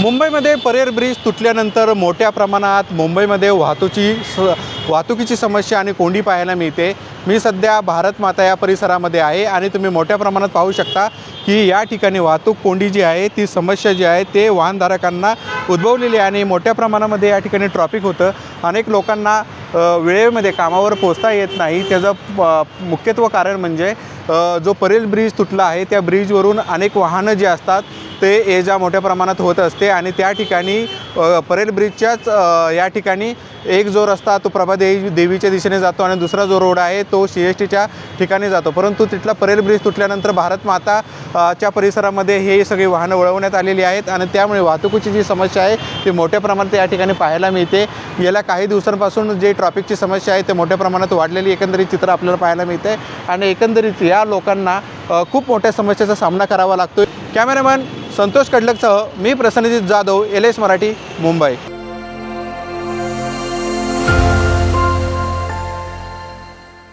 मुंबईमध्ये परेर ब्रिज तुटल्यानंतर मोठ्या प्रमाणात मुंबईमध्ये वाहतुची स वाहतुकीची समस्या आणि कोंडी पाहायला मिळते. मी सध्या भारत माता या परिसरामध्ये आहे आणि तुम्ही मोठ्या प्रमाणात पाहू शकता की या ठिकाणी वाहतूक कोंडी जी आहे ती समस्या जी आहे ते वाहनधारकांना उद्भवलेली आहे आणि मोठ्या प्रमाणामध्ये या ठिकाणी ट्रॉफिक होतं. अनेक लोकांना वेळेमध्ये कामावर पोचता येत नाही. त्याचं मुख्यत्व कारण म्हणजे जो परेल ब्रिज तुटला आहे त्या ब्रिजवरून अनेक वाहनं जी असतात ते ये जा मोठ्या प्रमाणात होत असते आणि त्या ठिकाणी परेड परेल ब्रिजच्याच या ठिकाणी एक जो रस्ता तो प्रभादेवी देवीच्या दिशेने जातो आणि दुसरा जो रोड आहे तो सी एस टीच्या ठिकाणी जातो. परंतु तिथला परेल ब्रिज तुटल्यानंतर भारत माता च्या परिसरामध्ये हे सगळी वाहनं वळवण्यात आलेली आहेत आणि त्यामुळे वाहतुकीची जी समस्या आहे ती मोठ्या प्रमाणात या ठिकाणी पाहायला मिळते. गेल्या काही दिवसांपासून जे ट्रॉफिकची समस्या आहे ते मोठ्या प्रमाणात वाढलेली एकंदरीत चित्र आपल्याला पाहायला मिळते. आणि एकंदरीत या लोकांना खूप मोठ्या समस्येचा सामना करावा लागतो कॅमेरामॅन संतोष कडलकसह मी प्रसन्नजित जाधव एल एस मराठी मुंबई.